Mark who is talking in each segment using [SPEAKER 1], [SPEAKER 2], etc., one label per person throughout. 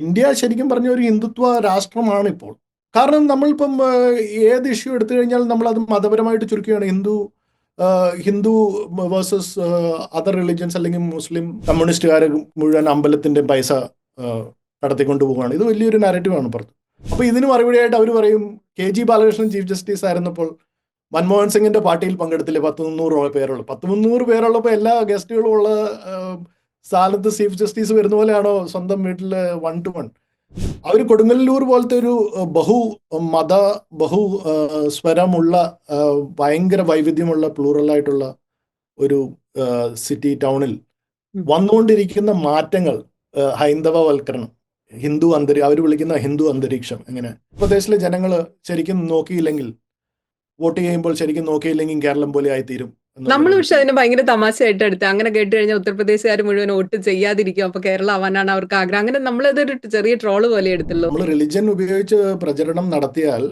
[SPEAKER 1] India ശരിക്കും പറഞ്ഞ ഒരു ഹിന്ദുത്വ രാഷ്ട്രമാണ് ഇപ്പോൾ. കാരണം നമ്മളിപ്പം ഏത് ഇഷ്യൂ എടുത്തു കഴിഞ്ഞാൽ നമ്മൾ അത് മതപരമായിട്ട് ചുരുക്കുകയാണ്. Hindu Hindu versus other religions അല്ലെങ്കിൽ മുസ്ലിം കമ്മ്യൂണിസ്റ്റുകാർ മുഴുവൻ അമ്പലത്തിന്റെ പൈസ നടത്തിക്കൊണ്ട് പോവുകയാണ്. ഇത് വലിയൊരു നാരറ്റീവാണ് പുറത്ത്. അപ്പൊ ഇതിന് മറുപടിയായിട്ട് അവർ പറയും K G Balakrishnan chief justice ആയിരുന്നപ്പോൾ മൻമോഹൻ സിംഗിന്റെ പാർട്ടിയിൽ പങ്കെടുത്തില്ലേ? പത്ത് മുന്നൂറ് പേരുള്ള. പത്ത് മുന്നൂറ് പേരുള്ളപ്പോൾ എല്ലാ ഗസ്റ്റുകളും ഉള്ള സ്ഥാനത്ത് ചീഫ് ജസ്റ്റിസ് വരുന്ന പോലെയാണോ സ്വന്തം വീട്ടിൽ വൺ ടു വൺ അവർ കൊടുങ്ങല്ലൂർ പോലത്തെ ഒരു ബഹു മത ബഹു സ്വരമുള്ള ഭയങ്കര വൈവിധ്യമുള്ള പ്ലൂറൽ ആയിട്ടുള്ള ഒരു സിറ്റി ടൗണിൽ വന്നുകൊണ്ടിരിക്കുന്ന മാറ്റങ്ങൾ ഹൈന്ദവവൽക്കരണം ഹിന്ദു അന്തരീ അവർ വിളിക്കുന്ന ഹിന്ദു അന്തരീക്ഷം എങ്ങനെ? പ്രദേശത്തിലെ ജനങ്ങൾ ശരിക്കും നോക്കിയില്ലെങ്കിൽ വോട്ട് ചെയ്യുമ്പോൾ ശരിക്കും നോക്കിയില്ലെങ്കിൽ കേരളം പോലെ ആയിത്തീരും.
[SPEAKER 2] നമ്മൾ പക്ഷെ അതിനെ ഭയങ്കര തമാശയായിട്ട് എടുത്ത് അങ്ങനെ കേട്ട് കഴിഞ്ഞാൽ ഉത്തർപ്രദേശുകാർ മുഴുവൻ വോട്ട് ചെയ്യാതിരിക്കും. അപ്പൊ കേരളം ആവാനാണ് അവർക്ക് ആഗ്രഹം. അങ്ങനെ നമ്മൾ ഇതൊരു ചെറിയ ട്രോൾ പോലെ എടുത്തുള്ളൂ.
[SPEAKER 1] നമ്മൾ റിലിജൻ ഉപയോഗിച്ച് പ്രചരണം നടത്തിയാൽ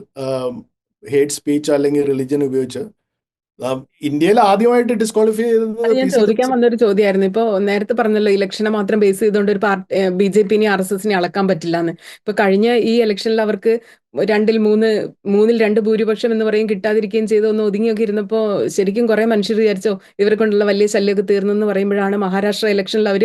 [SPEAKER 1] ഹേറ്റ് സ്പീച്ച് അല്ലെങ്കിൽ റിലിജൻ ഉപയോഗിച്ച് ഇന്ത്യയിൽ ആദ്യമായിട്ട് ഡിസ്ക്വാളിഫൈ ചെയ്തത്
[SPEAKER 2] ഞാൻ ചോദിക്കാൻ വന്നൊരു ചോദ്യമായിരുന്നു. ഇപ്പൊ നേരത്തെ പറഞ്ഞല്ലോ ഇലക്ഷനെ മാത്രം ബേസ് ചെയ്തുകൊണ്ട് ഒരു പാർട്ടി ബി ജെ പിനെ ആർ എസ് എസിനെ അളക്കാൻ പറ്റില്ല എന്ന് ഇപ്പൊ കഴിഞ്ഞ ഈ ഇലക്ഷനിൽ അവർക്ക് രണ്ടിൽ മൂന്ന് മൂന്നിൽ രണ്ട് ഭൂരിപക്ഷം എന്ന് പറയും കിട്ടാതിരിക്കുകയും ചെയ്തു ഒന്ന് ഒതുങ്ങിയൊക്കെ ഇരുന്നപ്പോ ശരിക്കും കുറെ മനുഷ്യർ വിചാരിച്ചോ ഇവരെ കൊണ്ടുള്ള വലിയ ശല്യമൊക്കെ തീർന്നു എന്ന് പറയുമ്പോഴാണ് മഹാരാഷ്ട്ര ഇലക്ഷനിൽ അവർ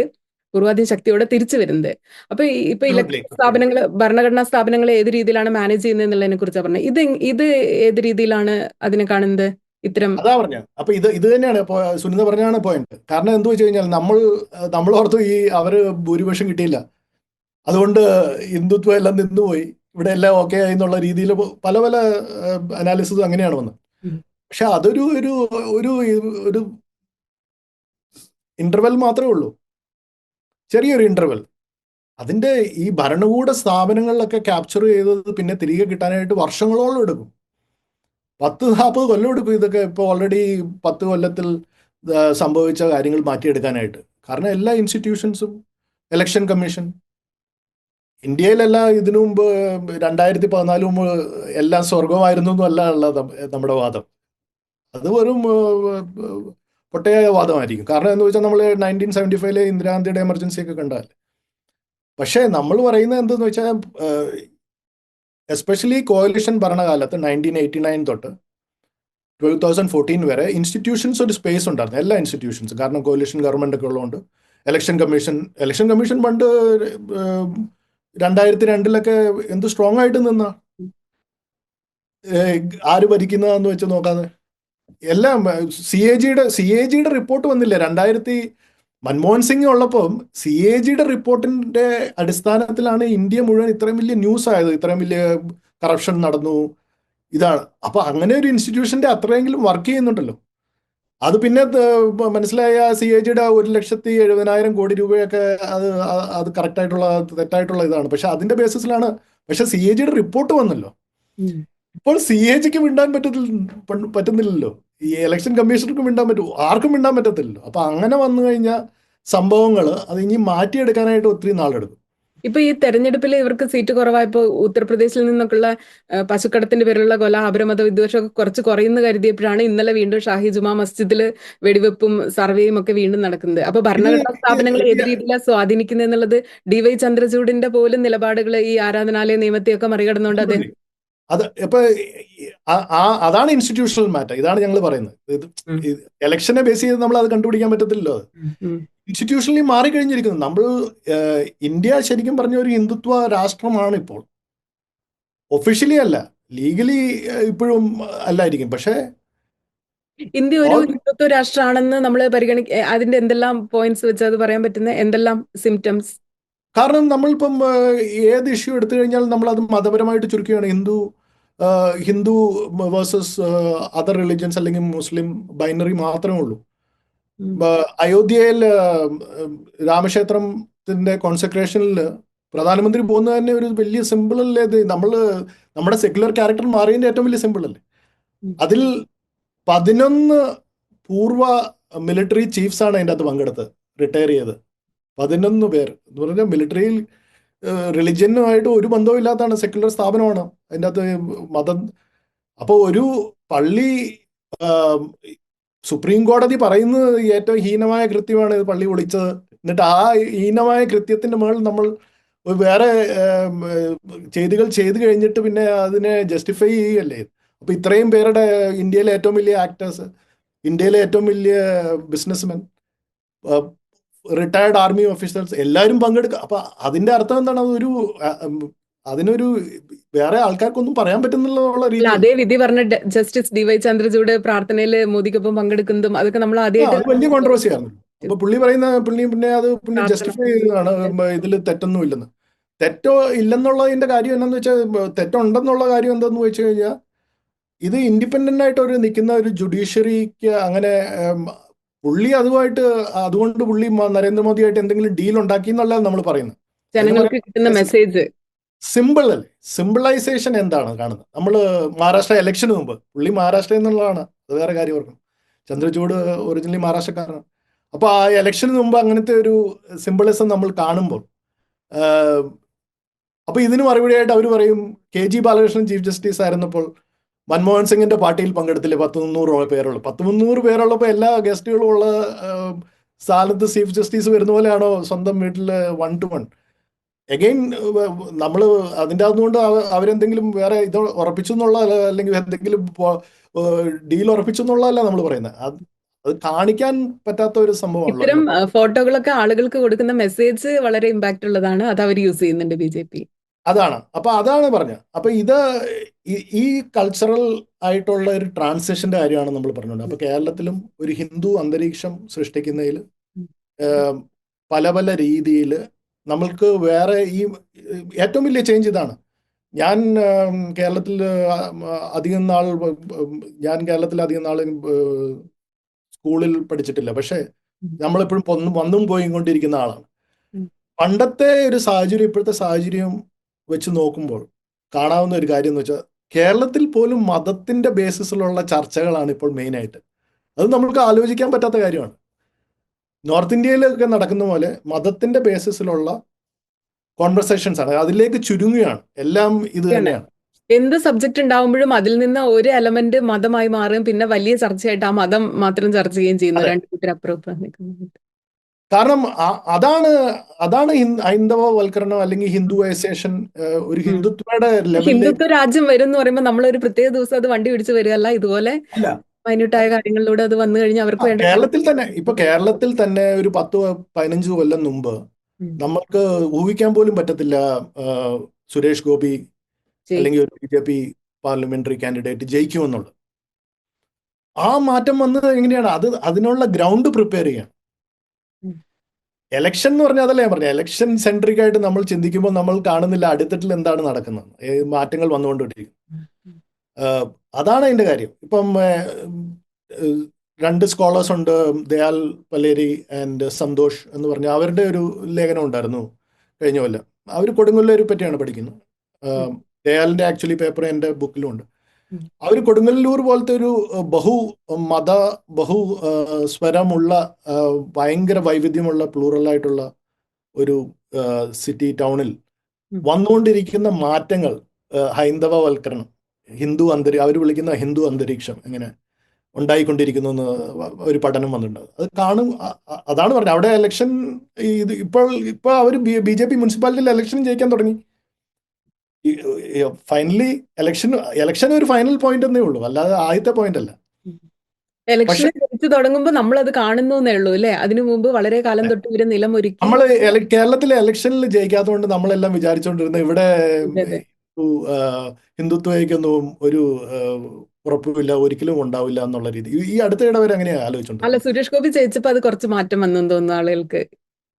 [SPEAKER 2] പൂർവാധീന ശക്തിയോടെ തിരിച്ചു വരുന്നത്. അപ്പൊ ഇപ്പൊ ഇലക്ഷൻ സ്ഥാപനങ്ങൾ ഭരണഘടനാ സ്ഥാപനങ്ങളെ ഏത് രീതിയിലാണ് മാനേജ് ചെയ്യുന്നത് എന്നുള്ളതിനെ കുറിച്ചാണ് പറഞ്ഞത്. ഇത് ഇത് ഏത് രീതിയിലാണ് അതിനെ കാണുന്നത്? ഇത്തരം
[SPEAKER 1] അതാ പറഞ്ഞ. അപ്പൊ ഇത് ഇത് തന്നെയാണ്. സുനിത പറഞ്ഞാണ് പോയിന്റ് കാരണം എന്ത് വെച്ച് കഴിഞ്ഞാൽ നമ്മൾ നമ്മൾ ഓർത്തു ഈ അവർ ഭൂരിപക്ഷം കിട്ടിയില്ല. അതുകൊണ്ട് ഹിന്ദുത്വം എല്ലാം നിന്നുപോയി. ഇവിടെ എല്ലാം ഓക്കെ ആയി എന്നുള്ള രീതിയിൽ പല പല അനാലിസിസ് അങ്ങനെയാണ് വന്നത്. പക്ഷെ അതൊരു ഒരു ഒരു ഒരു ഇന്റർവെൽ മാത്രമേ ഉള്ളൂ. ചെറിയൊരു ഇന്റർവെൽ അതിന്റെ ഈ ഭരണകൂട സ്ഥാപനങ്ങളിലൊക്കെ ക്യാപ്ചർ ചെയ്തത് പിന്നെ തിരികെ കിട്ടാനായിട്ട് വർഷങ്ങളോളം എടുക്കും. പത്ത് നാൽപ്പത് കൊല്ലം എടുക്കും ഇതൊക്കെ. ഇപ്പോൾ ഓൾറെഡി പത്ത് കൊല്ലത്തിൽ സംഭവിച്ച കാര്യങ്ങൾ മാറ്റിയെടുക്കാനായിട്ട്. കാരണം എല്ലാ ഇൻസ്റ്റിറ്റ്യൂഷൻസും ഇലക്ഷൻ കമ്മീഷൻ ഇന്ത്യയിലെല്ലാം ഇതിനു മുമ്പ് രണ്ടായിരത്തി പതിനാല് മുമ്പ് എല്ലാം സ്വർഗമായിരുന്നു എന്നല്ല ഉള്ള നമ്മുടെ വാദം. അത് വെറും പൊട്ടയായ വാദമായിരിക്കും. കാരണം എന്ന് വെച്ചാൽ നമ്മൾ നയന്റീൻ സെവന്റി ഫൈവിലെ ഇന്ദിരാഗാന്ധിയുടെ എമർജൻസി ഒക്കെ കണ്ടാൽ പക്ഷേ നമ്മൾ പറയുന്നത് എന്തെന്ന് വെച്ചാൽ എസ്പെഷ്യലി കോയലിഷൻ ഭരണകാലത്ത് നയന്റീൻ എയ്റ്റി നയൻ തൊട്ട് ട്വൽവ് തൗസൻഡ് ഫോർട്ടീൻ വരെ ഇൻസ്റ്റിറ്റ്യൂഷൻസ് ഒരു സ്പേസ് ഉണ്ടായിരുന്നു. എല്ലാ ഇൻസ്റ്റിറ്റ്യൂഷൻസും കാരണം കോയലിഷൻ ഗവൺമെന്റ് ഒക്കെ ഉള്ളതുകൊണ്ട് ഇലക്ഷൻ കമ്മീഷൻ ഇലക്ഷൻ കമ്മീഷൻ പണ്ട് രണ്ടായിരത്തി രണ്ടിലൊക്കെ എന്ത് സ്ട്രോങ് ആയിട്ട് നിന്ന? ആര് ഭരിക്കുന്നതെന്ന് വെച്ച് നോക്കാതെ എല്ലാം സി എ ജിയുടെ സി എ ജിയുടെ റിപ്പോർട്ട് വന്നില്ലേ? രണ്ടായിരത്തി മൻമോഹൻ സിംഗ് ഉള്ളപ്പം സി എ ജിയുടെ റിപ്പോർട്ടിന്റെ അടിസ്ഥാനത്തിലാണ് ഇന്ത്യ മുഴുവൻ ഇത്രയും വലിയ ന്യൂസ് ആയത്. ഇത്രയും വലിയ കറപ്ഷൻ നടന്നു. ഇതാണ്. അപ്പൊ അങ്ങനെ ഒരു ഇൻസ്റ്റിറ്റ്യൂഷന്റെ അത്രയെങ്കിലും വർക്ക് ചെയ്യുന്നുണ്ടല്ലോ. അത് പിന്നെ മനസ്സിലായ സി എ ജിയുടെ ഒരു ലക്ഷത്തി എഴുപതിനായിരം കോടി രൂപയൊക്കെ അത് അത് കറക്റ്റായിട്ടുള്ള തെറ്റായിട്ടുള്ള ഇതാണ്. പക്ഷെ അതിന്റെ ബേസിസിലാണ് പക്ഷെ സി എ ജിയുടെ റിപ്പോർട്ട് വന്നല്ലോ. ഇപ്പോൾ സി എ ജിക്ക് മിണ്ടാൻ പറ്റത്തില്ല പറ്റുന്നില്ലല്ലോ. ഈ ഇലക്ഷൻ കമ്മീഷണർക്കും മിണ്ടാൻ പറ്റുമോ ആർക്കും മിണ്ടാൻ പറ്റത്തില്ലല്ലോ. അപ്പൊ അങ്ങനെ വന്നു കഴിഞ്ഞാൽ സംഭവങ്ങൾ അത് ഇനി മാറ്റിയെടുക്കാനായിട്ട് ഒത്തിരി നാളെടുക്കും.
[SPEAKER 2] ഇപ്പൊ ഈ തെരഞ്ഞെടുപ്പിൽ ഇവർക്ക് സീറ്റ് കുറവായപ്പോ ഉത്തർപ്രദേശിൽ നിന്നൊക്കെയുള്ള പശുക്കടത്തിന്റെ പേരിലുള്ള കൊല അപരമത വിദ്വേഷമൊക്കെ കുറച്ച് കുറയുന്ന കരുതിയപ്പോഴാണ് ഇന്നലെ വീണ്ടും ഷാഹി ജുമാ മസ്ജിദിൽ വെടിവെപ്പും സർവേയും ഒക്കെ വീണ്ടും നടക്കുന്നത്. അപ്പൊ ഭരണഘടനാ സ്ഥാപനങ്ങൾ ഏത് രീതിയിലാണ് സ്വാധീനിക്കുന്നത് എന്നുള്ളത് ഡി വൈ ചന്ദ്രചൂഡിന്റെ പോലും നിലപാടുകൾ ഈ ആരാധനാലയ നിയമത്തെയൊക്കെ മറികടന്നുകൊണ്ട് അദ്ദേഹം
[SPEAKER 1] അത് ഇപ്പൊ ആ- അതാണ് ഇൻസ്റ്റിറ്റ്യൂഷണൽ മാറ്റർ ഇതാണ് ഞങ്ങൾ പറയുന്നത്. ഇത്. ഇലക്ഷനെ ബേസ് ചെയ്ത് നമ്മൾ അത് കണ്ടുപിടിക്കാൻ പറ്റത്തില്ലല്ലോ. അത്. ഇൻസ്റ്റിറ്റ്യൂഷണലി മാറിക്കഴിഞ്ഞിരിക്കുന്നു. നമ്മൾ ഇന്ത്യ ശരിക്കും പറഞ്ഞ ഒരു ഹിന്ദുത്വ രാഷ്ട്രമാണ് ഇപ്പോൾ. ഒഫീഷ്യലി അല്ല. ലീഗലി ഇപ്പോഴും അല്ലായിരിക്കും. പക്ഷേ
[SPEAKER 2] ഇന്ത്യ ഒരു ഹിന്ദുത്വ രാഷ്ട്രമാണെന്ന് നമ്മൾ പരിഗണി അതിന്റെ എന്തെല്ലാം പോയിന്റ്സ് വെച്ച് അത് പറയാൻ പറ്റുന്ന എന്തെല്ലാം സിംറ്റംസ്
[SPEAKER 1] കാരണം നമ്മളിപ്പം ഏത് ഇഷ്യൂ എടുത്തു കഴിഞ്ഞാൽ നമ്മൾ അത് മതപരമായിട്ട് ചുരുക്കുകയാണ്. Hindu Hindu versus other religions അല്ലെങ്കിൽ മുസ്ലിം ബൈനറി മാത്രമേ ഉള്ളൂ. അയോധ്യയിൽ രാമക്ഷേത്രത്തിന്റെ കോൺസെൻട്രേഷനിൽ പ്രധാനമന്ത്രി പോകുന്നത് തന്നെ ഒരു വലിയ സിമ്പിൾ അല്ലേ ഇത്? നമ്മൾ നമ്മുടെ സെക്യുലർ ക്യാരക്ടർ മാറിയതിന്റെ ഏറ്റവും വലിയ സിമ്പിൾ അല്ലേ? അതിൽ പതിനൊന്ന് പൂർവ മിലിറ്ററി ചീഫ്സ് ആണ് അതിന്റെ അകത്ത് പങ്കെടുത്തത് റിട്ടയർ ചെയ്ത് പതിനൊന്ന് പേർ. എന്ന് പറഞ്ഞാൽ മിലിറ്ററിയിൽ റിലിജനുമായിട്ട് ഒരു ബന്ധവും സെക്യുലർ സ്ഥാപനമാണ്. അതിന്റെ അകത്ത് മതം അപ്പോൾ ഒരു പള്ളി സുപ്രീം കോടതി പറയുന്നത് ഏറ്റവും ഹീനമായ കൃത്യമാണ്. പള്ളി വിളിച്ചത് എന്നിട്ട് ആ ഹീനമായ കൃത്യത്തിന്റെ മുകളിൽ നമ്മൾ വേറെ ചെയ്തികൾ ചെയ്തു കഴിഞ്ഞിട്ട് പിന്നെ അതിനെ ജസ്റ്റിഫൈ ചെയ്യുകയല്ലേ? അപ്പൊ ഇത്രയും പേരുടെ ഇന്ത്യയിലെ ഏറ്റവും വലിയ ആക്ടേഴ്സ് ഇന്ത്യയിലെ ഏറ്റവും വലിയ ബിസിനസ്മെൻ റിട്ടയർഡ് ആർമി ഓഫീസേഴ്സ് എല്ലാവരും പങ്കെടുക്കുക അപ്പൊ അതിന്റെ അർത്ഥം എന്താണ്? അതൊരു അതിനൊരു വേറെ ആൾക്കാർക്കൊന്നും പറയാൻ പറ്റുന്നുള്ള രീതി
[SPEAKER 2] അതേ വിധി പറഞ്ഞ ജസ്റ്റിസ് ഡി വൈ ചന്ദ്രചൂഡ് പ്രാർത്ഥനയിൽ മോദിക്കൊപ്പം പങ്കെടുക്കുന്നതും അതൊക്കെ നമ്മൾ ആദ്യമായിട്ട്
[SPEAKER 1] വലിയ കോൺട്രവേഴ്സിയാണ് അപ്പൊ പുള്ളി പറയുന്ന പുള്ളി പിന്നെ അത് പിന്നെ. ജസ്റ്റിഫൈ ചെയ്തതാണ്. ഇതിൽ തെറ്റൊന്നും ഇല്ലെന്ന്. തെറ്റോ ഇല്ലെന്നുള്ളതിന്റെ കാര്യം എന്താന്ന് വെച്ചാൽ തെറ്റുണ്ടെന്നുള്ള കാര്യം എന്താന്ന് വെച്ച് കഴിഞ്ഞാൽ ഇത് ഇൻഡിപെൻഡന്റ് ആയിട്ട് ഒരു നിൽക്കുന്ന ഒരു ജുഡീഷ്യറിക്ക് അങ്ങനെ പുള്ളി അതുമായിട്ട് അതുകൊണ്ട് പുള്ളി നരേന്ദ്രമോദിയായിട്ട് എന്തെങ്കിലും ഡീൽ ഉണ്ടാക്കി എന്നുള്ളതാണ് നമ്മൾ പറയുന്നത്.
[SPEAKER 2] ജനങ്ങൾക്ക് കിട്ടുന്ന മെസ്സേജ്
[SPEAKER 1] സിമ്പിൾ അല്ലേ? സിമ്പിളൈസേഷൻ എന്താണ് കാണുന്നത്? നമ്മൾ മഹാരാഷ്ട്ര ഇലക്ഷന് മുമ്പ് പുള്ളി മഹാരാഷ്ട്ര എന്നുള്ളതാണ് അത് വേറെ കാര്യം ഓർക്കണം. ചന്ദ്രചൂഡ് ഒറിജിനലി മഹാരാഷ്ട്രക്കാരനാണ്. അപ്പോൾ ആ ഇലക്ഷന് മുമ്പ് അങ്ങനത്തെ ഒരു സിമ്പിളിസം നമ്മൾ കാണുമ്പോൾ അപ്പോൾ ഇതിന് മറുപടിയായിട്ട് അവർ പറയും K G Balakrishnan chief justice ആയിരുന്നപ്പോൾ മൻമോഹൻ സിംഗിന്റെ പാർട്ടിയിൽ പങ്കെടുത്തില്ലേ? പത്ത് മുന്നൂറ് പേരുള്ളൂ പത്ത് മുന്നൂറ് പേരുള്ളപ്പോൾ എല്ലാ ഗസ്റ്റുകളും ഉള്ള സ്ഥാനത്ത് ചീഫ് ജസ്റ്റിസ് വരുന്ന പോലെയാണോ സ്വന്തം വീട്ടിൽ വൺ ടു വൺ എഗെയിൻ നമ്മൾ അതിന്റെ അതുകൊണ്ട് അവരെന്തെങ്കിലും വേറെ ഇത് ഉറപ്പിച്ചു എന്നുള്ള അല്ലെങ്കിൽ എന്തെങ്കിലും ഡീൽ ഉറപ്പിച്ചു എന്നുള്ളതല്ല നമ്മൾ പറയുന്നത്. അത് അത് കാണിക്കാൻ പറ്റാത്ത ഒരു സംഭവമാണ്
[SPEAKER 2] ഇത്തരം ഫോട്ടോകളൊക്കെ ആളുകൾക്ക് കൊടുക്കുന്ന മെസ്സേജ് വളരെ ഇമ്പാക്റ്റ് ഉള്ളതാണ്. അത് അവർ യൂസ് ചെയ്യുന്നുണ്ട് ബി ജെ പി.
[SPEAKER 1] അതാണ്. അപ്പൊ അതാണ് പറഞ്ഞത്. അപ്പൊ ഇത് ഈ- കൾച്ചറൽ ആയിട്ടുള്ള ഒരു ട്രാൻസിഷന്റെ കാര്യമാണ് നമ്മൾ പറഞ്ഞത് അപ്പൊ കേരളത്തിലും ഒരു ഹിന്ദു അന്തരീക്ഷം സൃഷ്ടിക്കുന്നതിൽ പല പല രീതിയിൽ നമ്മൾക്ക് വേറെ ഈ ഏറ്റവും വലിയ ചേഞ്ച് ഇതാണ്. ഞാൻ കേരളത്തിൽ അധികം നാൾ ഞാൻ കേരളത്തിൽ അധികം നാൾ സ്കൂളിൽ പഠിച്ചിട്ടില്ല. പക്ഷേ. നമ്മളെപ്പോഴും വന്നും പോയി കൊണ്ടിരിക്കുന്ന ആളാണ് പണ്ടത്തെ ഒരു സാഹചര്യം ഇപ്പോഴത്തെ സാഹചര്യം വെച്ച് നോക്കുമ്പോൾ കാണാവുന്ന ഒരു കാര്യം എന്ന് വെച്ചാൽ കേരളത്തിൽ പോലും മതത്തിന്റെ ബേസിസിലുള്ള ചർച്ചകളാണ് ഇപ്പോൾ മെയിനായിട്ട് അത് നമുക്ക് ആലോചിക്കാൻ പറ്റാത്ത കാര്യമാണ്. നോർത്ത് ഇന്ത്യയിലൊക്കെ നടക്കുന്ന പോലെ മതത്തിന്റെ ബേസിസിലുള്ള കോൺവെർസേഷൻസ് ആണ്. അതിലേക്ക് ചുരുങ്ങുകയാണ്. എല്ലാം ഇത് തന്നെയാണ്.
[SPEAKER 2] എന്ത് സബ്ജക്ട് ഉണ്ടാവുമ്പോഴും അതിൽ നിന്ന് ഒരു എലമെന്റ് മതമായി മാറുകയും പിന്നെ വലിയ ചർച്ചയായിട്ട് ആ മതം മാത്രം ചർച്ച ചെയ്യുകയും ചെയ്യുന്നു. രണ്ട് കൂട്ടർ നിൽക്കുന്നത്.
[SPEAKER 1] കാരണം അതാണ് അതാണ് ഹിന്ദ- ഹൈന്ദവവൽക്കരണം അല്ലെങ്കിൽ ഹിന്ദുവൈസേഷൻ ഒരു ഹിന്ദുത്വയുടെ
[SPEAKER 2] ഹിന്ദുത്വ രാജ്യം വരും എന്ന് പറയുമ്പോൾ നമ്മൾ ഒരു പ്രത്യേക ദിവസം അത് വണ്ടി പിടിച്ച് വരികയല്ല. ഇതുപോലെ. മൈന്യൂട്ടായ കാര്യങ്ങളിലൂടെ അത് വന്നു കഴിഞ്ഞാൽ അവർക്ക് വേണ്ട
[SPEAKER 1] കേരളത്തിൽ തന്നെ ഇപ്പൊ കേരളത്തിൽ തന്നെ ഒരു പത്ത് പതിനഞ്ച് കൊല്ലം മുമ്പ് നമ്മൾക്ക് ഊഹിക്കാൻ പോലും പറ്റത്തില്ല സുരേഷ് ഗോപി അല്ലെങ്കിൽ ഒരു B J P parliamentary candidate ജയിക്കുമെന്നുള്ളത്. ആ മാറ്റം വന്നത് എങ്ങനെയാണ്? അത് അതിനുള്ള ഗ്രൗണ്ട് പ്രിപ്പയർ ചെയ്യണം. എലക്ഷൻ എന്ന് പറഞ്ഞാൽ അതല്ലേ ഞാൻ പറഞ്ഞത് എലക്ഷൻ സെൻട്രിക് ആയിട്ട് നമ്മൾ ചിന്തിക്കുമ്പോൾ നമ്മൾ കാണുന്നില്ല അടിത്തട്ടിൽ എന്താണ് നടക്കുന്നത്. മാറ്റങ്ങൾ വന്നുകൊണ്ടിരിക്കും അതാണ് അതിന്റെ കാര്യം. ഇപ്പം രണ്ട് സ്കോളേഴ്സ് ഉണ്ട് ദയാൽ പലേരി ആൻഡ് സന്തോഷ് എന്ന് പറഞ്ഞ അവരുടെ ഒരു ലേഖനം ഉണ്ടായിരുന്നു കഴിഞ്ഞ കൊല്ലം. അവർ കൊടുങ്ങല്ലൂരെ പറ്റിയാണ് പഠിക്കുന്നത്. ദയാലിന്റെ ആക്ച്വലി പേപ്പർ എന്റെ ബുക്കിലും ഉണ്ട്.
[SPEAKER 2] ഉം.
[SPEAKER 1] അവർ കൊടുങ്ങല്ലൂർ പോലത്തെ ഒരു ബഹു മത ബഹു സ്വരമുള്ള ഭയങ്കര വൈവിധ്യമുള്ള പ്ലൂറൽ ആയിട്ടുള്ള ഒരു സിറ്റി ടൗണിൽ വന്നുകൊണ്ടിരിക്കുന്ന മാറ്റങ്ങൾ ഹൈന്ദവ ഹൈന്ദവവൽക്കരണം ഹിന്ദു അന്തരി അവർ വിളിക്കുന്ന ഹിന്ദു അന്തരീക്ഷം എങ്ങനെ ഉണ്ടായിക്കൊണ്ടിരിക്കുന്നു എന്ന് ഒരു പഠനം വന്നിട്ടുണ്ട്. അത് കാണും അതാണ് പറഞ്ഞത്. അവിടെ ഇലക്ഷൻ ഇത് ഇപ്പോൾ ഇപ്പോൾ അവർ ബി ജെ പി മുനിസിപ്പാലിറ്റിയിൽ ഇലക്ഷൻ ജയിക്കാൻ തുടങ്ങി. ഫൈനലി ഇലക്ഷൻ ഇലക്ഷൻ ഒരു ഫൈനൽ പോയിന്റ് എന്നേ ഉള്ളൂ. അല്ലാതെ ആദ്യത്തെ പോയിന്റ് അല്ല.
[SPEAKER 2] ഇലക്ഷൻ ജയിച്ചു തുടങ്ങുമ്പോൾ നമ്മൾ അത് കാണുന്നു എന്നേ ഉള്ളൂ അല്ലെ? അതിനു മുമ്പ് വളരെ കാലം തൊട്ട് ഇവർ നിലമൊരുക്കി.
[SPEAKER 1] നമ്മൾ കേരളത്തിലെ ഇലക്ഷനിൽ ജയിക്കാത്തതുകൊണ്ട് നമ്മളെല്ലാം വിചാരിച്ചുകൊണ്ടിരുന്ന ഇവിടെ. ഹിന്ദുത്വയ്ക്കൊന്നും ഒരു ഉറപ്പില്ല ഒരിക്കലും ഉണ്ടാവില്ല എന്നുള്ള രീതി. ഈ- അടുത്തിടെ വരെ അങ്ങനെയാ
[SPEAKER 2] അല്ല സുരേഷ് ഗോപി ജയിച്ചപ്പോ അത് കുറച്ച് മാറ്റം വന്നു തോന്നുന്നു ആളുകൾക്ക്.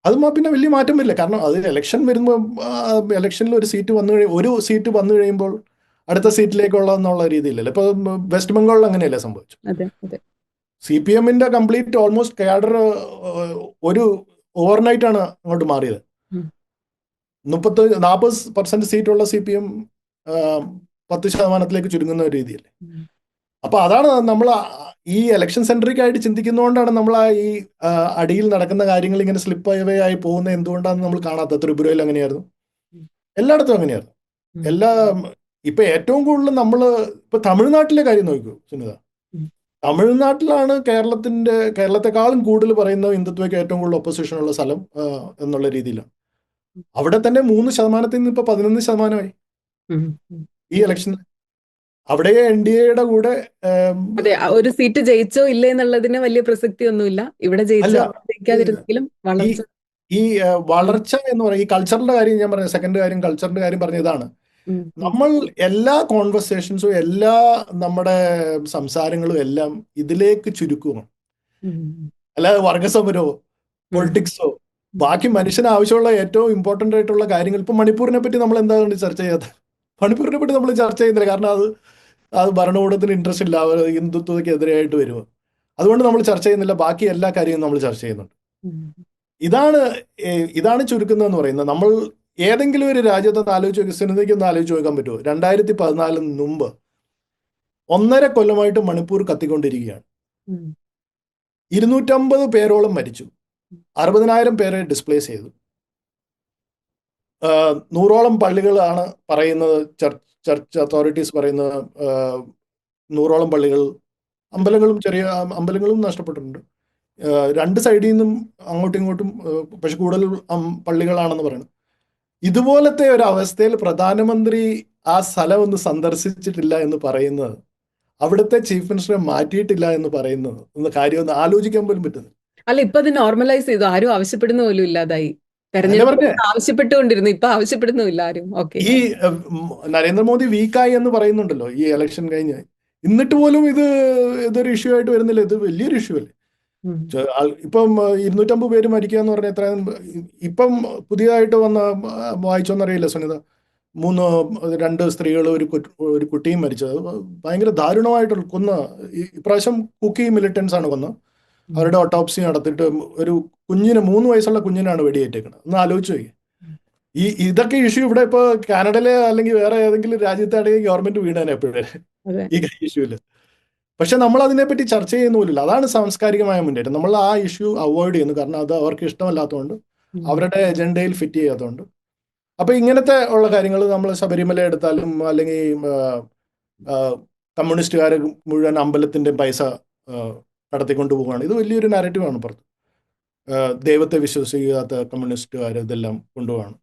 [SPEAKER 1] അത് പിന്നെ വലിയ മാറ്റം വരില്ല. കാരണം അത് ഇലക്ഷൻ വരുമ്പോൾ ഇലക്ഷനിൽ ഒരു സീറ്റ് വന്നു കഴിയും ഒരു സീറ്റ് വന്നു കഴിയുമ്പോൾ അടുത്ത സീറ്റിലേക്കുള്ള എന്നുള്ള രീതിയിലല്ല. ഇപ്പൊ വെസ്റ്റ് ബംഗാളിൽ അങ്ങനെയല്ല സംഭവിച്ചു സി പി എമ്മിന്റെ കംപ്ലീറ്റ് ഓൾമോസ്റ്റ് കാഡർ ഒരു ഓവർനൈറ്റ് ആണ് അങ്ങോട്ട് മാറിയത്. മുപ്പത്തി നാൽപ്പത് പെർസെന്റ് സീറ്റുള്ള സി പി എം പത്ത് ശതമാനത്തിലേക്ക് ചുരുങ്ങുന്ന ഒരു രീതിയല്ലേ. അപ്പൊ അതാണ് നമ്മൾ ഈ ഇലക്ഷൻ സെൻട്രിക് ആയിട്ട് ചിന്തിക്കുന്നതുകൊണ്ടാണ് നമ്മൾ ആ ഈ അടിയിൽ നടക്കുന്ന കാര്യങ്ങൾ ഇങ്ങനെ സ്ലിപ്പ് അവേ ആയി പോകുന്ന എന്തുകൊണ്ടാണെന്ന് നമ്മൾ കാണാത്തത്. ത്രിപുരയിൽ അങ്ങനെയായിരുന്നു. എല്ലായിടത്തും അങ്ങനെയായിരുന്നു. എല്ലാ ഇപ്പൊ ഏറ്റവും കൂടുതൽ നമ്മൾ ഇപ്പൊ തമിഴ്നാട്ടിലെ കാര്യം നോക്കൂ സുനിത. തമിഴ്നാട്ടിലാണ് കേരളത്തിന്റെ കേരളത്തെക്കാളും കൂടുതൽ പറയുന്ന ഹിന്ദുത്വയ്ക്ക് ഏറ്റവും കൂടുതൽ ഒപ്പോസിഷൻ ഉള്ള സ്ഥലം എന്നുള്ള രീതിയിലാണ്. അവിടെ തന്നെ മൂന്ന് ശതമാനത്തിൽ നിന്ന് ഇപ്പൊ പതിനൊന്ന് ശതമാനമായി. ഈ ഇലക്ഷൻ അവിടെ എൻ ഡി എയുടെ കൂടെ
[SPEAKER 2] അതെ ഒരു സീറ്റ് ജയിച്ചോ ഇല്ല എന്നുള്ളതിന് വലിയ പ്രസക്തി ഒന്നുമില്ല ഇവിടെ ജയിച്ചോ ജയിക്കാതിരുന്നെങ്കിലും വളർച്ച
[SPEAKER 1] ഈ വളർച്ച എന്ന് പറയുന്നത് ഈ കൾച്ചറിന്റെ കാര്യം ഞാൻ പറഞ്ഞ സെക്കൻഡ് കാര്യം കൾച്ചറിന്റെ കാര്യം പറഞ്ഞ ഇതാണ്.
[SPEAKER 2] ഉം, ഉം.
[SPEAKER 1] നമ്മൾ എല്ലാ കോൺവെർസേഷൻസും എല്ലാ നമ്മുടെ സംസാരങ്ങളും എല്ലാം ഇതിലേക്ക് ചുരുക്കുകയാണ്. അല്ലാതെ വർഗസമരോ പൊളിറ്റിക്സോ ബാക്കി മനുഷ്യന് ആവശ്യമുള്ള ഏറ്റവും ഇമ്പോർട്ടന്റ് ആയിട്ടുള്ള കാര്യങ്ങൾ. ഇപ്പൊ മണിപ്പൂരിനെ പറ്റി നമ്മൾ എന്താണ് ചർച്ച ചെയ്യാത്തത്? മണിപ്പൂരിനെ പറ്റി നമ്മൾ ചർച്ച ചെയ്യുന്നില്ല. കാരണം അത് അത് ഭരണകൂടത്തിന് ഇൻട്രസ്റ്റ് ഇല്ല അവർ ഹിന്ദുത്വയ്ക്ക് എതിരായിട്ട് വരും അതുകൊണ്ട് നമ്മൾ ചർച്ച ചെയ്യുന്നില്ല. ബാക്കി എല്ലാ കാര്യവും നമ്മൾ ചർച്ച ചെയ്യുന്നുണ്ട്. ഇതാണ് ഇതാണ് ചുരുക്കുന്നതെന്ന് പറയുന്നത്. നമ്മൾ ഏതെങ്കിലും ഒരു രാജ്യത്തൊന്ന് ആലോചിച്ച് നോക്കി സിനിമയ്ക്ക് ഒന്ന് ആലോചിച്ച് നോക്കാൻ പറ്റുമോ രണ്ടായിരത്തി പതിനാലിന് മുമ്പ് ഒന്നര കൊല്ലമായിട്ട് മണിപ്പൂർ കത്തിക്കൊണ്ടിരിക്കുകയാണ്. ഇരുന്നൂറ്റമ്പത് പേരോളം മരിച്ചു. അറുപതിനായിരം പേരെ ഡിസ്പ്ലേസ് ചെയ്തു. നൂറോളം പള്ളികളാണ് പറയുന്നത് ചർച്ച് ചർച്ച് അതോറിറ്റീസ് പറയുന്ന നൂറോളം പള്ളികൾ അമ്പലങ്ങളും ചെറിയ അമ്പലങ്ങളും നഷ്ടപ്പെട്ടിട്ടുണ്ട്. രണ്ട് സൈഡിൽ നിന്നും അങ്ങോട്ടും ഇങ്ങോട്ടും പക്ഷെ കൂടുതൽ പള്ളികളാണെന്ന് പറയുന്നത് ഇതുപോലത്തെ ഒരു അവസ്ഥയിൽ പ്രധാനമന്ത്രി ആ സ്ഥലം ഒന്ന് സന്ദർശിച്ചിട്ടില്ല എന്ന് പറയുന്നത് അവിടുത്തെ ചീഫ് മിനിസ്റ്ററെ മാറ്റിയിട്ടില്ല എന്ന് പറയുന്നത് ഒന്ന് കാര്യം ഒന്ന് ആലോചിക്കാൻ പോലും പറ്റുന്നില്ല.
[SPEAKER 2] അല്ല ഇപ്പൊ അത് നോർമലൈസ് ചെയ്തു. ആരും ആവശ്യപ്പെടുന്ന പോലും ഇല്ലാതായി. തെരഞ്ഞെടുപ്പ് ആവശ്യപ്പെട്ടുകൊണ്ടിരുന്നു. ഇപ്പൊ ആവശ്യപ്പെടുന്നില്ല ആരും. ഓക്കെ.
[SPEAKER 1] ഈ നരേന്ദ്രമോദി വീക്കായി എന്ന് പറയുന്നുണ്ടല്ലോ ഈ ഇലക്ഷൻ കഴിഞ്ഞ്. എന്നിട്ട് പോലും ഇത് ഇതൊരു ഇഷ്യൂ ആയിട്ട് വരുന്നില്ല. ഇത് വലിയൊരു ഇഷ്യൂ അല്ലേ? ഇപ്പം ഇരുന്നൂറ്റമ്പത് പേര് മരിക്കുക എന്ന് പറഞ്ഞാൽ എത്ര ഇപ്പം പുതിയതായിട്ട് വന്ന വായിച്ചോന്നറിയില്ല സുനിത. മൂന്ന് രണ്ട് സ്ത്രീകൾ ഒരു ഒരു കുട്ടിയും മരിച്ചത്. ഭയങ്കര ദാരുണമായിട്ട് കൊന്ന ഇപ്രാവശ്യം കുക്കി മിലിറ്റൻസ് ആണ് കൊന്നത് അവരുടെ ഓട്ടോപ്സി നടത്തിയിട്ട് ഒരു കുഞ്ഞിന് മൂന്ന് വയസ്സുള്ള കുഞ്ഞിനാണ് വെടിയേറ്റേക്കുന്നത് ഒന്ന് ആലോചിച്ച് നോക്കി ഈ ഇതൊക്കെ ഇഷ്യൂ ഇവിടെ ഇപ്പൊ കാനഡയിലെ അല്ലെങ്കിൽ വേറെ ഏതെങ്കിലും രാജ്യത്താണെങ്കിൽ ഗവൺമെന്റ് വീണേനെ എപ്പോഴും. ഈ ഇഷ്യൂൽ പക്ഷെ നമ്മൾ അതിനെപ്പറ്റി ചർച്ച ചെയ്യുന്ന പോലില്ല അതാണ് സാംസ്കാരികമായ മുന്നേറ്റം. നമ്മൾ ആ ഇഷ്യൂ അവോയ്ഡ് ചെയ്യുന്നു. കാരണം അത് അവർക്ക് ഇഷ്ടമല്ലാത്തതുകൊണ്ട് അവരുടെ എജൻഡയിൽ ഫിറ്റ് ചെയ്യാത്തതുകൊണ്ട്. അപ്പൊ ഇങ്ങനത്തെ ഉള്ള കാര്യങ്ങൾ നമ്മൾ ശബരിമല എടുത്താലും അല്ലെങ്കിൽ കമ്മ്യൂണിസ്റ്റുകാർ മുഴുവൻ അമ്പലത്തിന്റെ പൈസ ആ, കടത്തിക്കൊണ്ട് പോവുകയാണ് ഇത് വലിയൊരു നാരറ്റീവാണ് പുറത്ത്. ദൈവത്തെ വിശ്വസിക്കാത്ത കമ്മ്യൂണിസ്റ്റുകാർ ഇതെല്ലാം കൊണ്ടുപോവാണ്.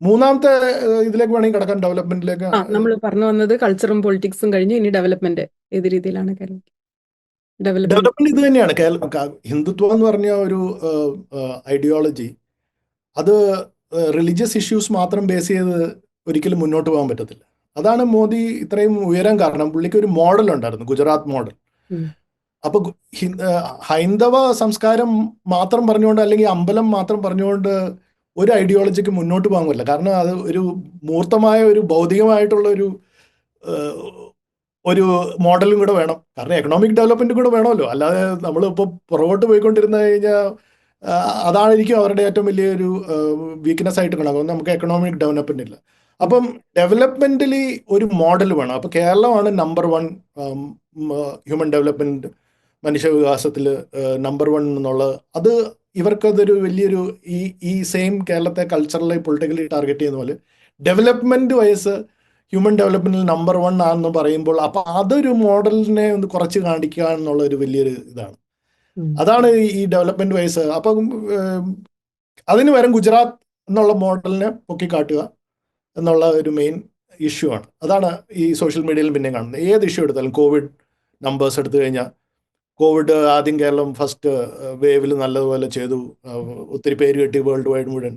[SPEAKER 1] മൂന്നാമത്തെ ഇതിലേക്ക് വേണമെങ്കിൽ കടക്കാൻ ഡെവലപ്മെന്റിലേക്ക്
[SPEAKER 2] നമ്മൾ പറഞ്ഞു വന്നത് കൾച്ചറും പൊളിറ്റിക്സും കഴിഞ്ഞ് ഇനി ഡെവലപ്മെന്റ് ഏത് രീതിയിലാണ് ഡെവലപ്മെന്റ്
[SPEAKER 1] ഇത് തന്നെയാണ്. ഹിന്ദുത്വം എന്ന് പറഞ്ഞ ഒരു ഐഡിയോളജി അത് റിലീജിയസ് ഇഷ്യൂസ് മാത്രം ബേസ് ചെയ്ത് ഒരിക്കലും മുന്നോട്ട് പോകാൻ പറ്റത്തില്ല. അതാണ് മോദി ഇത്രയും ഉയരാൻ കാരണം. പുള്ളിക്ക് ഒരു മോഡൽ ഉണ്ടായിരുന്നു ഗുജറാത്ത് മോഡൽ. അപ്പൊ ഹൈന്ദവ സംസ്കാരം മാത്രം പറഞ്ഞുകൊണ്ട് അല്ലെങ്കിൽ അമ്പലം മാത്രം പറഞ്ഞുകൊണ്ട് ഒരു ഐഡിയോളജിക്ക് മുന്നോട്ട് പോകാൻ പറ്റില്ല. കാരണം അത് ഒരു മൂർത്തമായ ഒരു ഭൗതികമായിട്ടുള്ള ഒരു ഒരു മോഡലും കൂടെ വേണം. കാരണം എക്കണോമിക് ഡെവലപ്മെന്റ് കൂടെ വേണമല്ലോ. അല്ലാതെ നമ്മൾ ഇപ്പോൾ പുറകോട്ട് പോയിക്കൊണ്ടിരുന്ന കഴിഞ്ഞാൽ അതായിരിക്കും അവരുടെ ഏറ്റവും വലിയൊരു വീക്ക്നെസ് ആയിട്ട് കാണാം നമുക്ക് എക്കണോമിക് ഡെവലപ്മെന്റ് ഇല്ല. അപ്പം ഡെവലപ്മെന്റലി ഒരു മോഡൽ വേണം. അപ്പൊ കേരളമാണ് നമ്പർ വൺ ഹ്യൂമൻ ഡെവലപ്മെന്റ് മനുഷ്യ വികാസത്തിൽ നമ്പർ വൺ എന്നുള്ളത്. അത് ഇവർക്കതൊരു വലിയൊരു ഈ ഈ സെയിം കേരളത്തെ കൾച്ചറലി പൊളിറ്റിക്കലി ടാർഗറ്റ് ചെയ്യുന്ന പോലെ ഡെവലപ്മെന്റ് വൈസ് ഹ്യൂമൻ ഡെവലപ്മെന്റിൽ നമ്പർ വൺ ആണെന്ന് പറയുമ്പോൾ അപ്പോൾ അതൊരു മോഡലിനെ ഒന്ന് കുറച്ച് കാണിക്കുക എന്നുള്ള ഒരു വലിയൊരു ഇതാണ്. അതാണ് ഈ- ഡെവലപ്മെന്റ് വൈസ് അപ്പം അതിന് വരും ഗുജറാത്ത് എന്നുള്ള മോഡലിനെ പൊക്കിക്കാട്ടുക എന്നുള്ള ഒരു മെയിൻ ഇഷ്യൂ ആണ്. അതാണ് ഈ സോഷ്യൽ മീഡിയയിൽ പിന്നെ കാണുന്നത്. ഏത് ഇഷ്യൂ എടുത്താലും കോവിഡ് നമ്പേഴ്സ് എടുത്തു കഴിഞ്ഞാൽ കോവിഡ് ആദ്യം കേരളം ഫസ്റ്റ് വേവിൽ നല്ലതുപോലെ ചെയ്തു. ഒത്തിരി പേര് കിട്ടി വേൾഡ് വൈഡ് മുഴുവൻ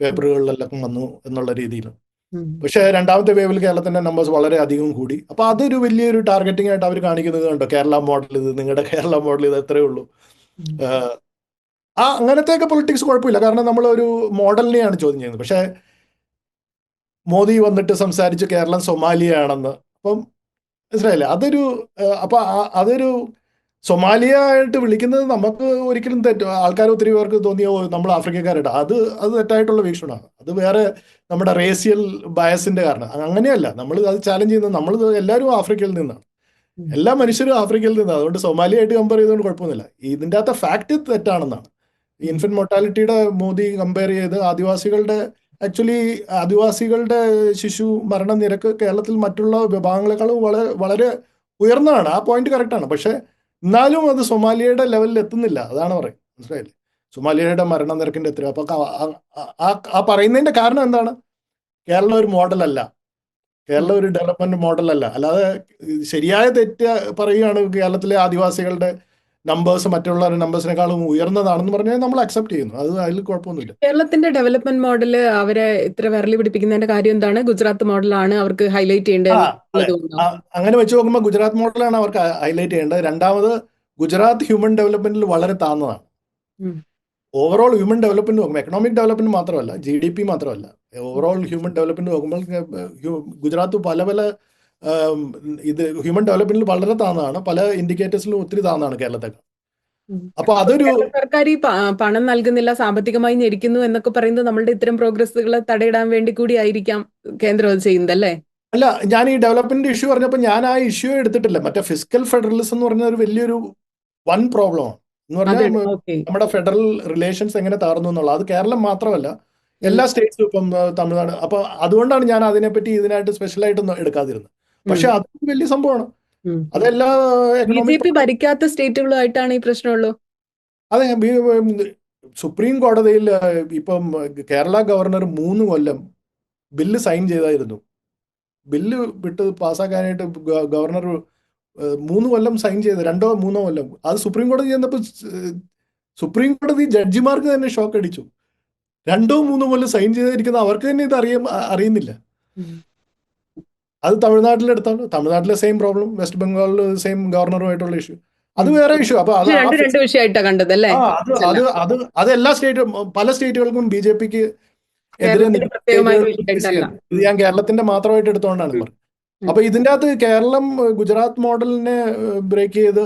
[SPEAKER 1] പേപ്പറുകളിലെല്ലാം വന്നു എന്നുള്ള രീതിയിൽ. പക്ഷേ രണ്ടാമത്തെ വേവിൽ കേരളത്തിന്റെ നമ്പേഴ്സ് വളരെ അധികം കൂടി. അപ്പൊ അതൊരു വലിയൊരു ടാർഗറ്റിംഗ് ആയിട്ട് അവർ കാണിക്കുന്നത് കണ്ടോ? കേരള മോഡൽ ഇത് നിങ്ങളുടെ കേരള മോഡൽ ഇത് എത്രയേ ഉള്ളൂ.
[SPEAKER 2] ആ
[SPEAKER 1] അങ്ങനത്തെ ആ അങ്ങനത്തെയൊക്കെ പൊളിറ്റിക്സ് കുഴപ്പമില്ല. കാരണം നമ്മൾ ഒരു മോഡലിനെയാണ് ചോദ്യം ചെയ്യുന്നത്. പക്ഷേ മോദി വന്നിട്ട് സംസാരിച്ച് കേരളം സൊമാലിയ അപ്പം മനസ്സിലായില്ലേ? അതൊരു അപ്പൊ അതൊരു സൊമാലിയ ആയിട്ട് വിളിക്കുന്നത് നമുക്ക് ഒരിക്കലും തെറ്റ് ആൾക്കാർ ഒത്തിരി പേർക്ക് തോന്നിയ നമ്മൾ ആഫ്രിക്കക്കാരായിട്ട്. അത് അത് തെറ്റായിട്ടുള്ള വീക്ഷണമാണ്. അത് വേറെ നമ്മുടെ റേസിയൽ ബയസിന്റെ കാരണം അങ്ങനെയല്ല. നമ്മൾ അത് ചാലഞ്ച് ചെയ്യുന്നത് നമ്മൾ എല്ലാവരും ആഫ്രിക്കയിൽ നിന്നാണ്. എല്ലാ മനുഷ്യരും ആഫ്രിക്കയിൽ നിന്നാണ്. അതുകൊണ്ട് സൊമാലിയായിട്ട് കമ്പയർ ചെയ്തുകൊണ്ട് കുഴപ്പമൊന്നുമില്ല. ഇതിന്റെ അകത്തെ ഫാക്ട് തെറ്റാണെന്നാണ്. ഇൻഫന്റ് മോർട്ടാലിറ്റിയുടെ മോദി കമ്പയർ ചെയ്ത് ആദിവാസികളുടെ ആക്ച്വലി ആദിവാസികളുടെ ശിശു മരണ നിരക്ക് കേരളത്തിൽ മറ്റുള്ള വിഭാഗങ്ങളെക്കാളും വളരെ വളരെ ഉയർന്നതാണ്. ആ പോയിന്റ് കറക്റ്റാണ് പക്ഷെ എന്നാലും അത് സൊമാലിയയുടെ ലെവലിൽ എത്തുന്നില്ല. അതാണ് പറയുന്നത്. മനസ്സിലായില്ലേ? സൊമാലിയയുടെ മരണനിരക്കിന്റെ എത്ര അപ്പൊ ആ- പറയുന്നതിന്റെ കാരണം എന്താണ്? കേരളം ഒരു മോഡലല്ല കേരളം ഒരു ഡെവലപ്മെന്റ് മോഡലല്ല അല്ലാതെ ശരിയായ തെറ്റ് പറയുകയാണ് കേരളത്തിലെ ആദിവാസികളുടെ നമ്പേഴ്സ് മറ്റുള്ള നമ്പേഴ്സിനെക്കാളും ഉയർന്നതാണെന്ന് പറഞ്ഞാൽ നമ്മൾ അക്സെപ്റ്റ് ചെയ്യുന്നു. അത് അതിൽ കുഴപ്പമൊന്നുമില്ല.
[SPEAKER 2] കേരളത്തിന്റെ ഡെവലപ്മെന്റ് മോഡൽ അവരെ ഇത്ര വിരലി പിടിപ്പിക്കുന്നതിന്റെ കാര്യം എന്താണ്? ഗുജറാത്ത് മോഡലാണ് അവർക്ക് ഹൈലൈറ്റ് ചെയ്യേണ്ടത്
[SPEAKER 1] അങ്ങനെ വെച്ച് നോക്കുമ്പോൾ ഗുജറാത്ത് മോഡലാണ് അവർക്ക് ഹൈലൈറ്റ് ചെയ്യേണ്ടത്. രണ്ടാമത് ഗുജറാത്ത് ഹ്യൂമൻ ഡെവലപ്മെന്റിൽ വളരെ താഴ്ന്നതാണ്. ഓവറോൾ ഹ്യൂമൻ ഡെവലപ്മെന്റ് നോക്കുമ്പോൾ എക്കണോമിക് ഡെവലപ്മെന്റ് മാത്രമല്ല ജി ഡി പി മാത്രമല്ല ഓവറോൾ ഹ്യൂമൻ ഡെവലപ്മെന്റ് നോക്കുമ്പോൾ ഗുജറാത്ത് പല പല ഇത് ഹ്യൂമൻ ഡെവലപ്മെന്റിൽ വളരെ താന്നാണ്. പല ഇൻഡിക്കേറ്റേഴ്സിലും ഒത്തിരി താന്നാണ് കേരളത്തെക്കാൾ. അപ്പൊ അതൊരു
[SPEAKER 2] സർക്കാർ ഈ പണം നൽകുന്നില്ല സാമ്പത്തികമായി ഞെരിക്കുന്നു എന്നൊക്കെ പറയുന്നത് നമ്മളുടെ ഇത്തരം പ്രോഗ്രസ്സുകളെ തടയിടാൻ വേണ്ടി കൂടി ആയിരിക്കാം കേന്ദ്രം അത് ചെയ്യുന്നത് അല്ലേ
[SPEAKER 1] അല്ല ഞാൻ ഈ ഡെവലപ്മെന്റ് ഇഷ്യൂ പറഞ്ഞപ്പോൾ ഞാൻ ആ ഇഷ്യൂ എടുത്തിട്ടില്ല. മറ്റേ ഫിസിക്കൽ ഫെഡറലിസം എന്ന് പറഞ്ഞ ഒരു വലിയൊരു വൺ പ്രോബ്ലമാണ് എന്ന് പറഞ്ഞാൽ നമ്മുടെ ഫെഡറൽ റിലേഷൻസ് എങ്ങനെ തകർന്നു എന്നുള്ളത്. അത് കേരളം മാത്രമല്ല എല്ലാ സ്റ്റേറ്റ്സും ഇപ്പം തമിഴ്നാട്. അപ്പൊ അതുകൊണ്ടാണ് ഞാൻ അതിനെപ്പറ്റി ഇതിനായിട്ട് സ്പെഷ്യലായിട്ടൊന്നും എടുക്കാതിരുന്നത്. പക്ഷെ അത് വലിയ സംഭവമാണ്. അതെല്ലാം
[SPEAKER 2] ബി ജെ
[SPEAKER 1] എക്കണോമിക്
[SPEAKER 2] പി ഭരിക്കാത്ത സ്റ്റേറ്റുകളുമായിട്ടാണ് ഈ പ്രശ്നമുള്ളൂ.
[SPEAKER 1] അതെ സുപ്രീം കോടതിയിൽ ഇപ്പം കേരള ഗവർണർ മൂന്ന് കൊല്ലം ബില്ല് സൈൻ ചെയ്തായിരുന്നു. ബില്ല് വിട്ട് പാസ്സാക്കാനായിട്ട് ഗവർണർ മൂന്ന് കൊല്ലം സൈൻ ചെയ്ത് രണ്ടോ മൂന്നോ കൊല്ലം. അത് സുപ്രീം കോടതി ചെന്നപ്പോൾ സുപ്രീം കോടതി ജഡ്ജിമാർക്ക് തന്നെ ഷോക്ക് അടിച്ചു രണ്ടോ മൂന്നോ കൊല്ലം സൈൻ ചെയ്തിരിക്കുന്ന അവർക്ക് തന്നെ ഇത് അറിയ അറിയുന്നില്ല. അത് തമിഴ്നാട്ടിലെടുത്താലോ തമിഴ്നാട്ടിലെ സെയിം പ്രോബ്ലം വെസ്റ്റ് ബംഗാളിൽ സെയിം ഗവർണറുമായിട്ടുള്ള ഇഷ്യൂ അത് വേറെ ഇഷ്യൂ അപ്പൊ അത് അത് അത് അത് എല്ലാ സ്റ്റേറ്റും പല സ്റ്റേറ്റുകൾക്കും ബി ജെ പിക്ക് എതിരെ ഞാൻ കേരളത്തിന്റെ മാത്രമായിട്ട് എടുത്തുകൊണ്ടാണ് പറഞ്ഞത്. അപ്പൊ ഇതിന്റെ അകത്ത് കേരളം ഗുജറാത്ത് മോഡലിനെ ബ്രേക്ക് ചെയ്ത്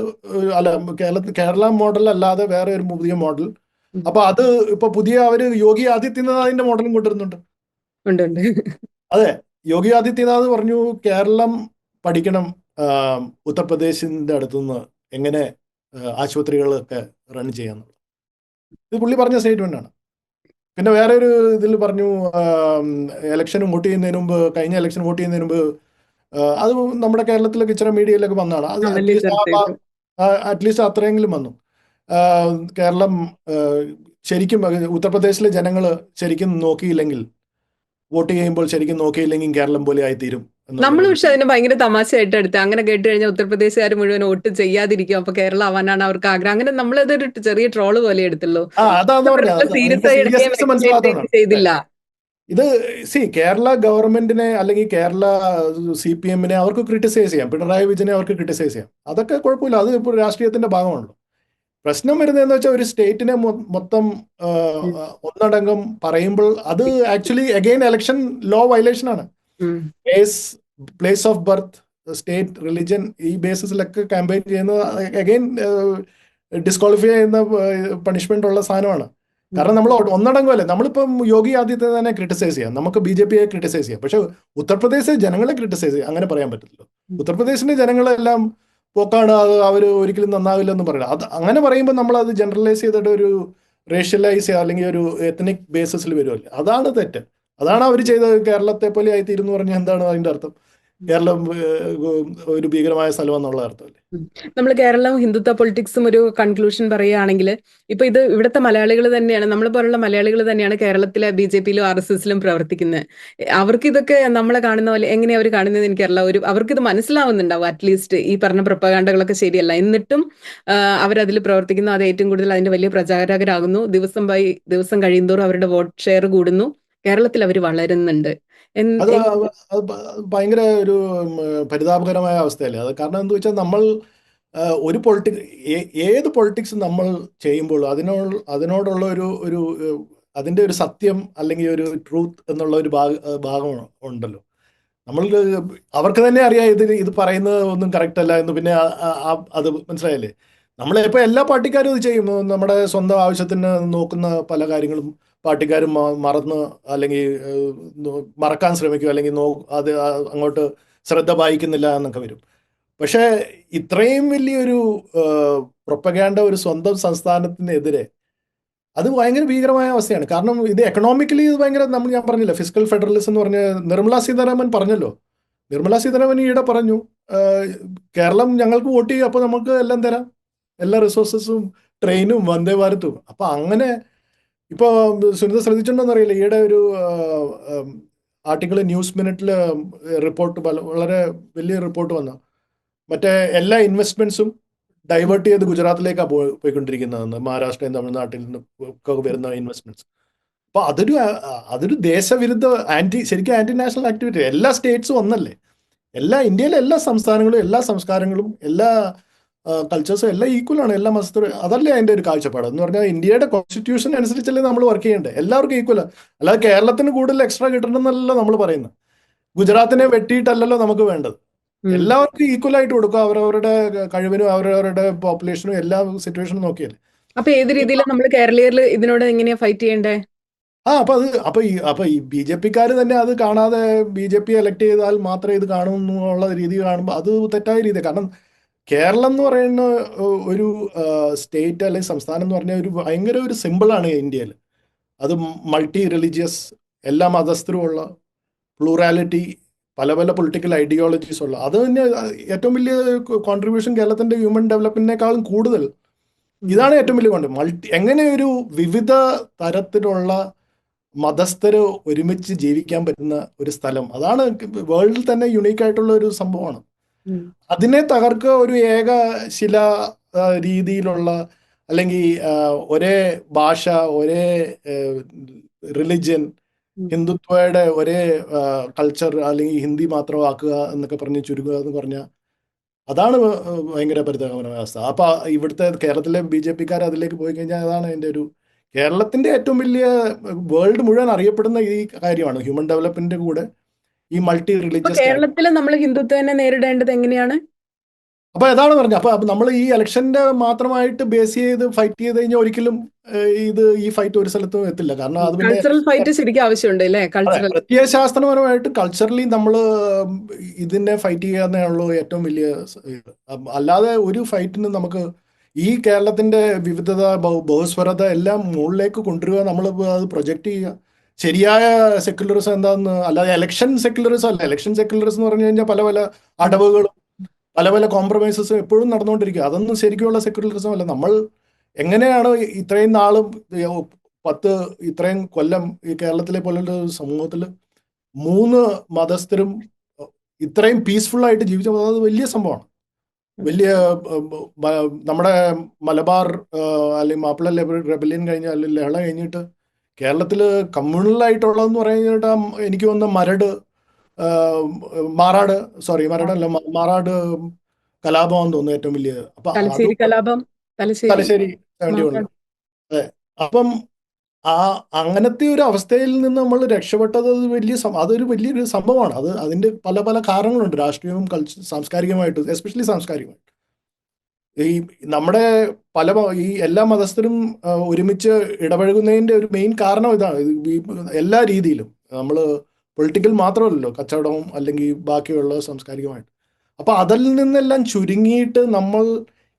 [SPEAKER 1] അല്ല കേരള കേരള മോഡൽ അല്ലാതെ വേറെ ഒരു പുതിയ മോഡൽ. അപ്പൊ അത് ഇപ്പൊ പുതിയ അവർ യോഗി ആദിത്യനാഥിന്റെ മോഡലും കൊണ്ടുവരുന്നുണ്ട്.
[SPEAKER 2] അതെ.
[SPEAKER 1] യോഗി ആദിത്യനാഥ് പറഞ്ഞു കേരളം പഠിക്കണം ഉത്തർപ്രദേശിന്റെ അടുത്തുനിന്ന് എങ്ങനെ ആശുപത്രികളൊക്കെ റൺ ചെയ്യാന്നുള്ളത് ഇത് പുള്ളി പറഞ്ഞ സ്റ്റേറ്റ്മെന്റ് ആണ്. പിന്നെ വേറെ ഒരു ഇതിൽ പറഞ്ഞു ഇലക്ഷൻ വോട്ട് ചെയ്യുന്നതിന് മുമ്പ് കഴിഞ്ഞ ഇലക്ഷൻ വോട്ട് ചെയ്യുന്നതിന് മുമ്പ് അത് നമ്മുടെ കേരളത്തിലൊക്കെ ഇച്ചിരി മീഡിയയിലൊക്കെ വന്നതാണ്. അത് അറ്റ്ലീസ്റ്റ്. അത്രയെങ്കിലും വന്നു. കേരളം ശരിക്കും ഉത്തർപ്രദേശിലെ ജനങ്ങൾ ശരിക്കും നോക്കിയില്ലെങ്കിൽ വോട്ട് ചെയ്യുമ്പോൾ ശരിക്കും നോക്കിയില്ലെങ്കിൽ കേരളം പോലെ ആയിത്തീരും
[SPEAKER 2] നമ്മൾ പക്ഷെ അതിനെ ഭയങ്കര തമാശയായിട്ട് എടുത്ത്. അങ്ങനെ കേട്ട് കഴിഞ്ഞാൽ ഉത്തർപ്രദേശുകാർ മുഴുവൻ വോട്ട് ചെയ്യാതിരിക്കും. അപ്പൊ കേരളം ആവാനാണ് അവർക്ക് ആഗ്രഹം. അങ്ങനെ നമ്മൾ ഇതൊരു ചെറിയ ട്രോൾ പോലെ
[SPEAKER 1] മനസ്സിലാത്തതാണ്
[SPEAKER 2] ചെയ്തില്ല.
[SPEAKER 1] ഇത് സി കേരള ഗവൺമെന്റിനെ അല്ലെങ്കിൽ കേരള സി പി എമ്മിനെ അവർക്ക് ക്രിട്ടിസൈസ് ചെയ്യാം. പിണറായി വിജയനെ അവർക്ക് ക്രിട്ടിസൈസ് ചെയ്യാം. അതൊക്കെ കുഴപ്പമില്ല. അത് ഇപ്പോൾ രാഷ്ട്രീയത്തിന്റെ ഭാഗമാണല്ലോ. പ്രശ്നം വരുന്നതെന്ന് വെച്ചാൽ ഒരു സ്റ്റേറ്റിനെ മൊത്തം ഒന്നടങ്കം പറയുമ്പോൾ അത് actually again election law violation ആണ്. Place place of birth state religion ഈ ബേസിസിലൊക്കെ ക്യാമ്പയിൻ ചെയ്യുന്ന അഗെയിൻ ഡിസ്ക്വാളിഫൈ ചെയ്യുന്ന പണിഷ്മെന്റ് ഉള്ള സാധനമാണ്. കാരണം നമ്മൾ ഒന്നടങ്കമല്ലേ? നമ്മളിപ്പം യോഗി ആദിത്യനാഥിനെ ക്രിട്ടിസൈസ് ചെയ്യാം. നമുക്ക് ബി ജെ പിയെ ക്രിട്ടിസൈസ് ചെയ്യാം. പക്ഷെ ഉത്തർപ്രദേശിലെ ജനങ്ങളെ ക്രിട്ടിസൈസ് ചെയ്യാം. അങ്ങനെ പറയാൻ പറ്റില്ലല്ലോ ഉത്തർപ്രദേശിന്റെ ജനങ്ങളെല്ലാം പോക്കാണ് അത് അവർ ഒരിക്കലും നന്നാവില്ലെന്ന് പറയുന്നത്. അത് അങ്ങനെ പറയുമ്പോൾ നമ്മൾ അത് ജനറലൈസ് ചെയ്തിട്ട് ഒരു റേഷ്യലൈസ് അല്ലെങ്കിൽ ഒരു എത്തനിക് ബേസിസിൽ വരുമല്ലേ അതാണ് തെറ്റ്. അതാണ് അവർ ചെയ്തത് കേരളത്തെ പോലെ ആയിത്തീരുന്നു പറഞ്ഞാൽ എന്താണ് അതിന്റെ അർത്ഥം? കേരളം ഒരു ഭീകരമായ സ്ഥലം എന്നുള്ള അർത്ഥമല്ലേ?
[SPEAKER 2] നമ്മൾ കേരളം ഹിന്ദുത്വ പൊളിറ്റിക്സും ഒരു കൺക്ലൂഷൻ പറയുകയാണെങ്കിൽ ഇപ്പൊ ഇത് ഇവിടുത്തെ മലയാളികൾ തന്നെയാണ് നമ്മളെ പോലുള്ള മലയാളികൾ തന്നെയാണ് കേരളത്തിലെ ബി ജെ പിയിലും ആർ എസ് എസിലും പ്രവർത്തിക്കുന്നത് അവർക്ക് ഇതൊക്കെ നമ്മളെ കാണുന്ന പോലെ എങ്ങനെയാ അവർ കാണുന്നത് എനിക്കറിയില്ല ഒരു അവർക്ക് ഇത് മനസ്സിലാവുന്നുണ്ടാവും അറ്റ്ലീസ്റ്റ് ഈ പറഞ്ഞ പ്രൊപ്പകാണ്ടകളൊക്കെ ശരിയല്ല. എന്നിട്ടും അവരതിൽ പ്രവർത്തിക്കുന്നു. അത് ഏറ്റവും കൂടുതൽ അതിന്റെ വലിയ പ്രചാരകരാകുന്നു. ദിവസം ബൈ ദിവസം കഴിയുന്തോറും അവരുടെ വോട്ട് ഷെയർ കൂടുന്നു. കേരളത്തിൽ അവർ വളരുന്നുണ്ട്.
[SPEAKER 1] അത് അത് ഭ- ഭയങ്കര ഒരു ഉം, പരിതാപകരമായ അവസ്ഥയല്ലേ? അത് കാരണം എന്താ വെച്ചാൽ നമ്മൾ ആ, ഒരു പൊളിറ്റിക്സ് ഏത് പൊളിറ്റിക്സ് നമ്മൾ ചെയ്യുമ്പോൾ അതിനോ അതിനോടുള്ള ഒരു ഒരു ഏഹ്, അതിന്റെ ഒരു സത്യം അല്ലെങ്കിൽ ഒരു ട്രൂത്ത് എന്നുള്ള ഒരു ഭാഗ ഭാഗം ഉണ്ടല്ലോ. നമ്മൾ അവർക്ക് തന്നെ അറിയാം ഇത് ഇത് പറയുന്നത് ഒന്നും കറക്റ്റ് അല്ല എന്ന് പിന്നെ ആ- ആ- ആ- അത് മനസ്സിലായല്ലേ? നമ്മളെ ഇപ്പോൾ എല്ലാ പാർട്ടിക്കാരും ഇത് ചെയ്യും. നമ്മുടെ സ്വന്തം ആവശ്യത്തിന് നോക്കുന്ന പല കാര്യങ്ങളും പാർട്ടിക്കാരും മ- മറന്ന് അല്ലെങ്കിൽ മറക്കാൻ ശ്രമിക്കും അല്ലെങ്കിൽ നോ അത് അങ്ങോട്ട് ശ്രദ്ധ പായിക്കുന്നില്ല എന്നൊക്കെ വരും. പക്ഷേ ഇത്രയും വലിയൊരു പ്രൊപ്പഗാൻഡ ഒരു സ്വന്തം സംസ്ഥാനത്തിനെതിരെ അത് ഭയങ്കര ഭീകരമായ അവസ്ഥയാണ്. കാരണം ഇത് എക്കണോമിക്കലി ഇത് ഭയങ്കര നമ്മൾ ഞാൻ പറഞ്ഞില്ല ഫിസിക്കൽ ഫെഡറലിസം എന്ന് പറഞ്ഞ നിർമ്മലാ സീതാരാമൻ പറഞ്ഞല്ലോ. നിർമ്മലാ സീതാരാമൻ ഈയിടെ പറഞ്ഞു കേരളം ഞങ്ങൾക്ക് വോട്ട് ചെയ്യും അപ്പോൾ നമുക്ക് എല്ലാം തരാം. എല്ലാ റിസോഴ്സസും ട്രെയിനും വന്ദേ ഭാരത്തും. അപ്പം അങ്ങനെ ഇപ്പൊ സുനിത ശ്രദ്ധിച്ചിട്ടുണ്ടോന്നറിയില്ല. ഈയിടെ ഒരു ആർട്ടിക്കിൾ ന്യൂസ് മിനിറ്റിൽ റിപ്പോർട്ട് വളരെ വലിയ റിപ്പോർട്ട് വന്നു. മറ്റേ എല്ലാ ഇൻവെസ്റ്റ്മെന്റ്സും ഡൈവേർട്ട് ചെയ്ത് ഗുജറാത്തിലേക്കാണ് പോയി പോയിക്കൊണ്ടിരിക്കുന്നതെന്ന് മഹാരാഷ്ട്രയും തമിഴ്നാട്ടിൽ നിന്ന് ഒക്കെ വരുന്ന ഇൻവെസ്റ്റ്മെന്റ്സ്. അപ്പൊ അതൊരു അതൊരു ദേശവിരുദ്ധ ആന്റി ശരിക്കും ആന്റി നാഷണൽ ആക്ടിവിറ്റി. എല്ലാ സ്റ്റേറ്റ്സും ഒന്നല്ലേ? എല്ലാ ഇന്ത്യയിലെ എല്ലാ സംസ്ഥാനങ്ങളും എല്ലാ സംസ്കാരങ്ങളും എല്ലാ കൾച്ചേഴ്സും എല്ലാം ഈക്വൽ ആണ്. എല്ലാ മതസ്ഥരും അതല്ലേ അതിന്റെ ഒരു കാഴ്ചപ്പാട്? എന്ന് പറഞ്ഞാൽ ഇന്ത്യയുടെ കോൺസ്റ്റിറ്റ്യൂഷൻ അനുസരിച്ചല്ലേ നമ്മൾ വർക്ക് ചെയ്യേണ്ടത്. എല്ലാവർക്കും ഈക്വൽ അല്ലാതെ കേരളത്തിന് കൂടുതൽ എക്സ്ട്രാ കിട്ടണമെന്നല്ല നമ്മൾ പറയുന്നത്. ഗുജറാത്തിനെ വെട്ടിയിട്ടല്ലല്ലോ നമുക്ക് വേണ്ടത്. എല്ലാവർക്കും ഈക്വൽ ആയിട്ട് കൊടുക്കുക അവരവരുടെ കഴിവിനും അവരവരുടെ പോപ്പുലേഷനും എല്ലാ സിറ്റുവേഷനും നോക്കിയല്ലേ
[SPEAKER 2] അപ്പൊ ഏത് രീതിയിലാണ് നമ്മൾ കേരളീയരിൽ ഇതിനോട് എങ്ങനെയാ ഫൈറ്റ് ചെയ്യേണ്ടേ?
[SPEAKER 1] ആ അപ്പൊ അത് അപ്പൊ ഈ അപ്പൊ ഈ ബി ജെ പിക്കാർ തന്നെ അത് കാണാതെ ബി ജെ പി എലക്ട് ചെയ്താൽ മാത്രമേ ഇത് കാണൂ എന്നുള്ള രീതി കാണുമ്പോൾ അത് തെറ്റായ രീതി കാരണം കേരളം എന്ന് പറയുന്ന ഒരു സ്റ്റേറ്റ് അല്ലെങ്കിൽ സംസ്ഥാനം എന്ന് പറഞ്ഞാൽ ഒരു ഭയങ്കര ഒരു സിമ്പിളാണ് ഇന്ത്യയിൽ. അത് മൾട്ടി റിലീജിയസ് എല്ലാ മതസ്ഥരുമുള്ള പ്ലൂറാലിറ്റി പല പല പൊളിറ്റിക്കൽ ഐഡിയോളജീസ് ഉള്ള. അത് തന്നെ ഏറ്റവും വലിയ കോൺട്രിബ്യൂഷൻ കേരളത്തിന്റെ ഹ്യൂമൻ ഡെവലപ്മെന്റിനേക്കാളും കൂടുതൽ. ഇതാണ് ഏറ്റവും വലിയ കൊണ്ട് മൾട്ടി എങ്ങനെ ഒരു വിവിധ തരത്തിലുള്ള മതസ്ഥര് ഒരുമിച്ച് ജീവിക്കാൻ പറ്റുന്ന ഒരു സ്ഥലം. അതാണ് വേൾഡിൽ തന്നെ യുണീക്ക് ആയിട്ടുള്ള ഒരു സംഭവമാണ്. അതിനെ തകർക്കുക ഒരു ഏക ശില രീതിയിലുള്ള അല്ലെങ്കിൽ ഒരേ ഭാഷ ഒരേ റിലിജ്യൻ. ഹിന്ദുത്വയുടെ ഒരേ കൾച്ചർ അല്ലെങ്കിൽ ഹിന്ദി മാത്രമാക്കുക എന്നൊക്കെ പറഞ്ഞ് ചുരുക്കുക എന്ന് പറഞ്ഞാൽ അതാണ് ഭയങ്കര പരിതാപകരമായ അവസ്ഥ. അപ്പൊ ഇവിടുത്തെ കേരളത്തിലെ ബി ജെ പിക്കാർ അതിലേക്ക് പോയി കഴിഞ്ഞാൽ അതാണ് എന്റെ ഒരു കേരളത്തിന്റെ ഏറ്റവും വലിയ വേൾഡ് മുഴുവൻ അറിയപ്പെടുന്ന ഈ കാര്യമാണ്. ഹ്യൂമൻ ഡെവലപ്മെന്റിന്റെ കൂടെ ഈ മൾട്ടി റിലീജിയസ്
[SPEAKER 2] കേരളത്തിൽ നമ്മൾ ഹിന്ദുത്വനെ നേരിടേണ്ടത് എങ്ങനെയാണ്?
[SPEAKER 1] അപ്പൊ അതാണ് പറഞ്ഞത്. അപ്പൊ നമ്മൾ ഈ ഇലക്ഷന്റെ മാത്രമായിട്ട് ബേസ് ചെയ്ത് ഫൈറ്റ് ചെയ്ത് കഴിഞ്ഞാൽ ഒരിക്കലും ഇത് ഈ ഫൈറ്റ് ഒരു സ്ഥലത്തും എത്തില്ല. കാരണം അത്
[SPEAKER 2] കൾച്ചറൽ ഫൈറ്റ് ശരിക്കും ആവശ്യമുണ്ട് അല്ലേ? കൾച്ചറൽ
[SPEAKER 1] പ്രത്യയശാസ്ത്രപരമായിട്ട് കൾച്ചറലി നമ്മൾ ഇതിനെ ഫൈറ്റ് ചെയ്യാന്നുള്ളൂ ഏറ്റവും വലിയ അല്ലാതെ ഒരു ഫൈറ്റിന് നമുക്ക് ഈ കേരളത്തിന്റെ വിവിധത ബഹുസ്വരത എല്ലാം മുകളിലേക്ക് കൊണ്ടുവരിക നമ്മൾ അത് പ്രൊജക്ട് ചെയ്യുക ശരിയായ സെക്യുലറിസം എന്താന്ന് അല്ലാതെ എലക്ഷൻ സെക്യുലറിസം അല്ല. എലക്ഷൻ സെക്യുലറിസം എന്ന് പറഞ്ഞു കഴിഞ്ഞാൽ പല പല അടവുകളും പല പല കോംപ്രമൈസസും എപ്പോഴും നടന്നുകൊണ്ടിരിക്കുക അതൊന്നും ശരിക്കുമുള്ള സെക്യുലറിസം അല്ല. നമ്മൾ എങ്ങനെയാണ് ഇത്രയും നാളും പത്ത് ഇത്രയും കൊല്ലം ഈ കേരളത്തിലെ പോലുള്ള സമൂഹത്തിൽ മൂന്ന് മതസ്ഥരും ഇത്രയും പീസ്ഫുൾ ആയിട്ട് ജീവിച്ച അത് വലിയ സംഭവമാണ്. വലിയ നമ്മുടെ മലബാർ അല്ലെങ്കിൽ മാപ്പിള റെബലിയൻ കഴിഞ്ഞ അല്ലെങ്കിൽ ലഹള കഴിഞ്ഞിട്ട് കേരളത്തിൽ കമ്മ്യൂണലായിട്ടുള്ളതെന്ന് പറഞ്ഞിട്ട് എനിക്ക് തോന്നുന്ന മരട് മാറാട് സോറി മരടല്ല മാറാട് കലാപമാണെന്ന് തോന്നുന്നു ഏറ്റവും വലിയ.
[SPEAKER 2] തലശ്ശേരി കലാപം തലശ്ശേരി.
[SPEAKER 1] അതെ. അപ്പം ആ അങ്ങനത്തെ ഒരു അവസ്ഥയിൽ നിന്ന് നമ്മൾ രക്ഷപ്പെട്ടത് വലിയ അതൊരു വലിയൊരു സംഭവമാണ്. അത് അതിന്റെ പല പല കാരണങ്ങളുണ്ട്. രാഷ്ട്രീയവും കൾച്ചർ സാംസ്കാരികമായിട്ട് എസ്പെഷ്യലി സാംസ്കാരികമായിട്ട്. ഈ നമ്മുടെ പല ഈ എല്ലാ മതസ്ഥരും ഒരുമിച്ച് ഇടപഴകുന്നതിന്റെ ഒരു മെയിൻ കാരണം ഇതാണ്. എല്ലാ രീതിയിലും. നമ്മൾ പൊളിറ്റിക്കൽ മാത്രമല്ലല്ലോ കച്ചവടവും അല്ലെങ്കിൽ ബാക്കിയുള്ള സാംസ്കാരികമായിട്ട്. അപ്പോൾ അതിൽ നിന്നെല്ലാം ചുരുങ്ങിയിട്ട് നമ്മൾ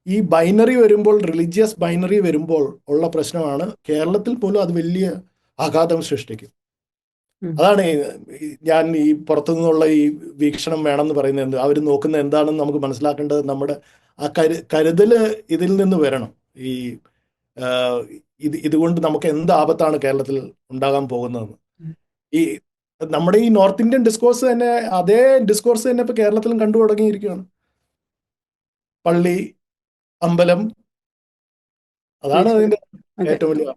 [SPEAKER 1] ഈ ബൈനറി വരുമ്പോൾ റിലീജിയസ് ബൈനറി വരുമ്പോൾ ഉള്ള പ്രശ്നമാണ് കേരളത്തിൽ പോലും അത് വലിയ ആഘാതം സൃഷ്ടിക്കും. അതാണ് ഞാൻ ഈ പുറത്തു നിന്നുള്ള ഈ വീക്ഷണം വേണമെന്ന് പറയുന്നത് അവർ നോക്കുന്ന എന്താണെന്ന് നമുക്ക് മനസ്സിലാക്കേണ്ടത് നമ്മുടെ ആ കരു കരുതൽ ഇതിൽ നിന്ന് വരണം. ഈ ഇത് ഇതുകൊണ്ട് നമുക്ക് എന്ത് ആപത്താണ് കേരളത്തിൽ ഉണ്ടാകാൻ പോകുന്നതെന്ന്. ഈ നമ്മുടെ ഈ നോർത്ത് ഇന്ത്യൻ ഡിസ്കോഴ്സ് തന്നെ അതേ ഡിസ്കോഴ്സ് തന്നെ ഇപ്പൊ കേരളത്തിലും കണ്ടു തുടങ്ങിയിരിക്കുകയാണ്. പള്ളി അമ്പലം അതാണ് അതിന്റെ
[SPEAKER 2] അതെ.
[SPEAKER 1] ഏറ്റവും വലിയ